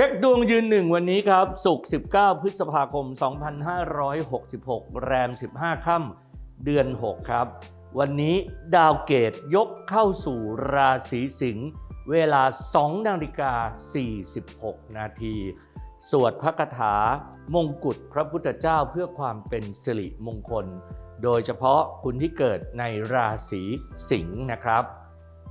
ช็คดวงยืนหนึ่งวันนี้ครับ ศุกร์ 19 พฤษภาคม 2566 แรม 15 ค่ำเดือน 6 ครับ วันนี้ดาวเกตยกเข้าสู่ราศีสิงห์เวลา 2 นาฬิกา 46 นาที สวดพระคาถามงกุฎพระพุทธเจ้าเพื่อความเป็นสิริมงคล โดยเฉพาะคุณที่เกิดในราศีสิงห์นะครับ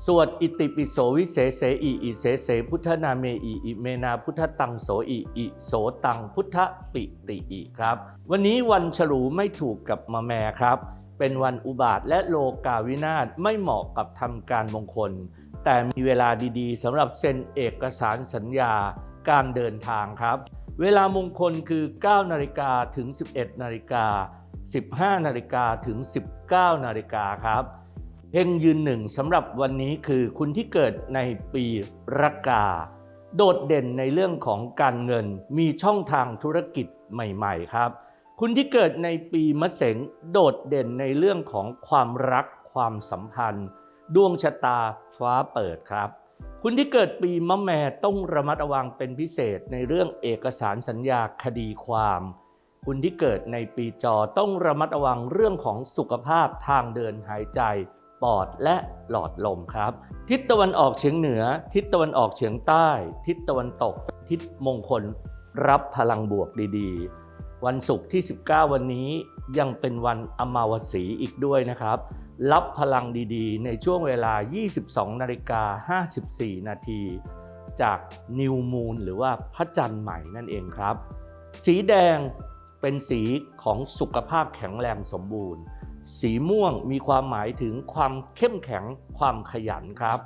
สวดอิติปิโสวิเศษเสอิอิเสเสพุทธนาเมอิอิเมนาพุทธตังโสอิอิโสตังพุทธปิติอิครับ วันนี้วันฉลูไม่ถูกกับมาแม่ครับ เป็นวันอุบาทและโลกาวินาศไม่เหมาะกับทำการมงคล แต่มีเวลาดีๆสำหรับเซ็นเอกสารสัญญาการเดินทางครับ เวลามงคลคือ 9 นาฬิกาถึง 11 นาฬิกา 15 นาฬิกาถึง 19 นาฬิกาครับ เฮงยืนหนึ่งสำหรับวันนี้คือคุณที่เกิดในปีรากา โดดเด่นในเรื่องของการเงินมีช่องทางธุรกิจใหม่ ๆ ครับ คุณที่เกิดในปีมะเสงโดดเด่นในเรื่องของความรักความสัมพันธ์ ดวงชะตาฟ้าเปิดครับ คุณที่เกิดปีมะแม่ต้องระมัดระวังเป็นพิเศษในเรื่องเอกสารสัญญาคดีความคุณที่เกิดในปีจอต้องระมัดระวังเรื่องของสุขภาพทางเดินหายใจ ปอดและหลอดลมครับ ทิศตะวันออกเฉียงเหนือ ทิศตะวันออกเฉียงใต้ ทิศตะวันตก ทิศมงคล รับพลังบวกดีๆ วันศุกร์ที่ 19 วันนี้ยังเป็นวันอมาวสีอีกด้วยนะครับ รับพลังดีๆ ในช่วงเวลา 22นาฬิกา54 นาทีจากนิวมูนหรือว่าพระจันทร์ใหม่นั่นเองครับ สีแดงเป็นสีของสุขภาพแข็งแรงสมบูรณ์ สีม่วงมีความหมายถึงความเข้มแข็งความขยันครับ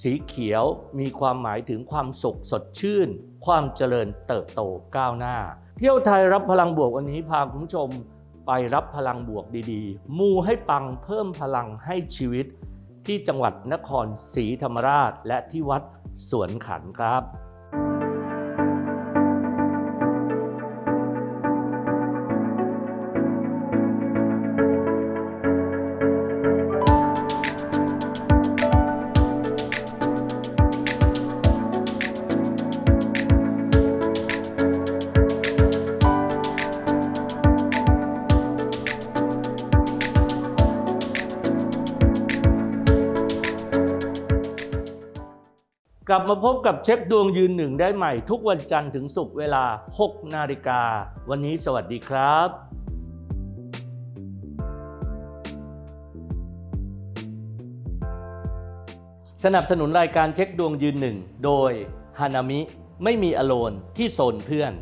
สีเขียวมีความหมายถึงความสุขสดชื่น ความเจริญเติบโตก้าวหน้า เที่ยวไทยรับพลังบวกวันนี้พาคุณผู้ชมไปรับพลังบวกดีๆ มูให้ปังเพิ่มพลังให้ชีวิต ที่จังหวัดนครศรีธรรมราช และที่วัดสวนขันครับ กลับมาพบกับเช็คดวงยืนหนึ่งได้ใหม่ทุกวันจันทร์ถึงศุกร์เวลา 6 นาฬิกา วันนี้สวัสดีครับสนับสนุนรายการเช็คดวงยืนหนึ่ง โดยฮานามิ ไม่มีอโลนที่โซนเพื่อน